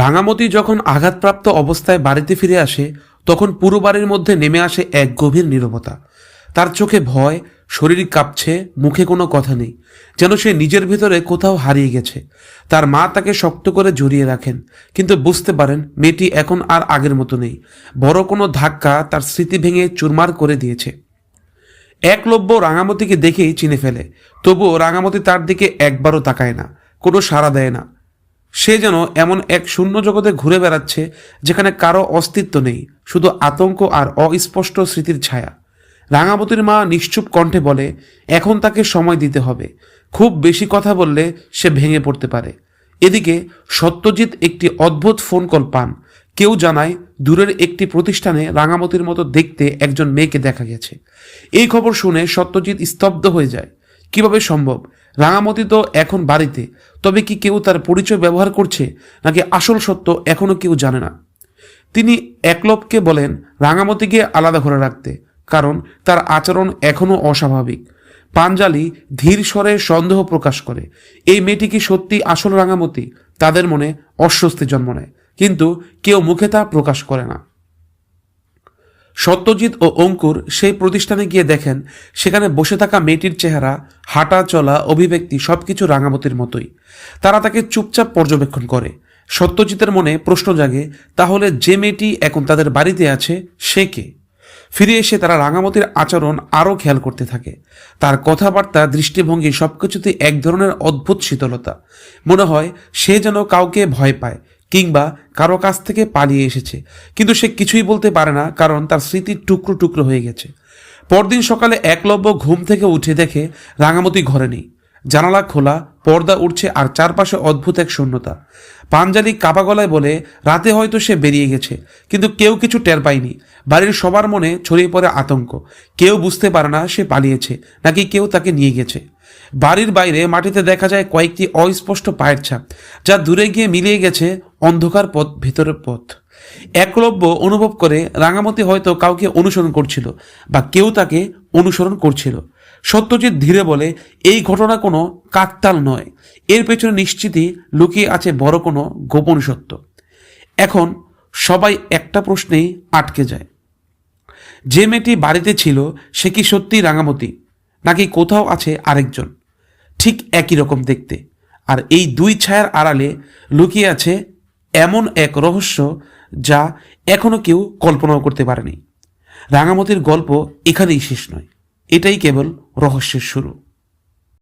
রাঙামতি যখন আঘাতপ্রাপ্ত অবস্থায় বাড়িতে ফিরে আসে, তখন পুরো বাড়ির মধ্যে নেমে আসে এক গভীর নীরবতা। তার চোখে ভয়, শরীর কাঁপছে, মুখে কোনো কথা নেই, যেন সে নিজের ভিতরে কোথাও হারিয়ে গেছে। তার মা তাকে শক্ত করে জড়িয়ে রাখেন, কিন্তু বুঝতে পারেন, মেয়েটি এখন আর আগের মতো নেই। বড় কোনো ধাক্কা তার স্মৃতি ভেঙে চুরমার করে দিয়েছে। একলব্য রাঙামতিকে দেখেই চিনে ফেলে, তবুও রাঙামতি তার দিকে একবারও তাকায় না, কোনো সাড়া দেয় না। সে যেন এমন এক শূন্য জগতে ঘুরে বেড়াচ্ছে যেখানে কারও অস্তিত্ব নেই, শুধু আতঙ্ক আর অস্পষ্ট স্মৃতির ছায়া। রাঙাবতীর মা নিশ্চুপ কণ্ঠে বলে, এখন তাকে সময় দিতে হবে। খুব বেশি কথা বললে সে ভেঙে পড়তে পারে। এদিকে সত্যজিৎ একটি অদ্ভুত ফোন কল পান। কেউ জানায়, দূরের একটি প্রতিষ্ঠানে রাঙামতির মতো দেখতে একজন মেয়েকে দেখা গেছে। এই খবর শুনে সত্যজিৎ স্তব্ধ হয়ে যায়। কীভাবে সম্ভব? রাঙামতি তো এখন বাড়িতে। তবে কি কেউ তার পরিচয় ব্যবহার করছে, নাকি আসল সত্য এখনও কেউ জানে না? তিনি একলবকে বলেন রাঙামতিকে আলাদা ঘরে রাখতে, কারণ তার আচরণ এখনও অস্বাভাবিক। পাঞ্জালি ধীর স্বরে সন্দেহ প্রকাশ করে, এই মেয়েটি কি সত্যি আসল রাঙামতি তাদের মনে অস্বস্তি জন্ম নেয়, কিন্তু কেউ মুখে তা প্রকাশ করে না। সত্যজিৎ ও অঙ্কুর সেই প্রতিষ্ঠানে গিয়ে দেখেন, সেখানে বসে থাকা মেয়েটির চেহারা, হাঁটা চলা, অভিব্যক্তি সবকিছু রাঙামতির মতোই। তারা তাকে চুপচাপ পর্যবেক্ষণ করে। সত্যজিতের মনে প্রশ্ন জাগে, তাহলে যে মেয়েটি এখন তাদের বাড়িতে আছে, সে কে? ফিরে এসে তারা রাঙামতির আচরণ আরও খেয়াল করতে থাকে। তার কথাবার্তা, দৃষ্টিভঙ্গি সবকিছুতে এক ধরনের অদ্ভুত শীতলতা। মনে হয় সে যেন কাউকে ভয় পায় কিংবা কারও কাছ থেকে পালিয়ে এসেছে। কিন্তু সে কিছুই বলতে পারে না, কারণ তার স্মৃতি টুকরো টুকরো হয়ে গেছে। পরদিন সকালে একলব্য ঘুম থেকে উঠে দেখে রাঙামতি ঘরে নেই। জানালা খোলা, পর্দা উঠছে আর চারপাশে অদ্ভুত এক শূন্যতা। পাঞ্জালি কাপা গলায় বলে, রাতে হয়তো সে বেরিয়ে গেছে, কিন্তু কেউ কিছু টের পায়নি। বাড়ির সবার মনে ছড়িয়ে পড়ে আতঙ্ক। কেউ বুঝতে পারে না সে পালিয়েছে, নাকি কেউ তাকে নিয়ে গেছে। বাড়ির বাইরে মাটিতে দেখা যায় কয়েকটি অস্পষ্ট পায়ের ছাপ, যা দূরে গিয়ে মিলিয়ে গেছে অন্ধকার পথ, ভেতরের পথ। একলব্য অনুভব করে রাঙামতি হয়তো কাউকে অনুসরণ করছিল, বা কেউ তাকে অনুসরণ করছিল। সত্যজিৎ ধীরে বলে, এই ঘটনা কোনো কাকতাল নয়। এর পেছনে নিশ্চিতই লুকিয়ে আছে বড় কোনো গোপন সত্য। এখন সবাই একটা প্রশ্নেই আটকে যায়। যে মেয়েটি বাড়িতে ছিল, সে কি সত্যি রাঙামতি? নাকি কোথাও আছে আরেকজন? ঠিক একই রকম দেখতে। আর এই দুই ছায়ার আড়ালে লুকিয়ে আছে এমন এক রহস্য যা এখনও কেউ কল্পনাও করতে পারেনি। রাঙামতির গল্প এখানেই শেষ নয়। এটাই কেবল রহস্যের শুরু।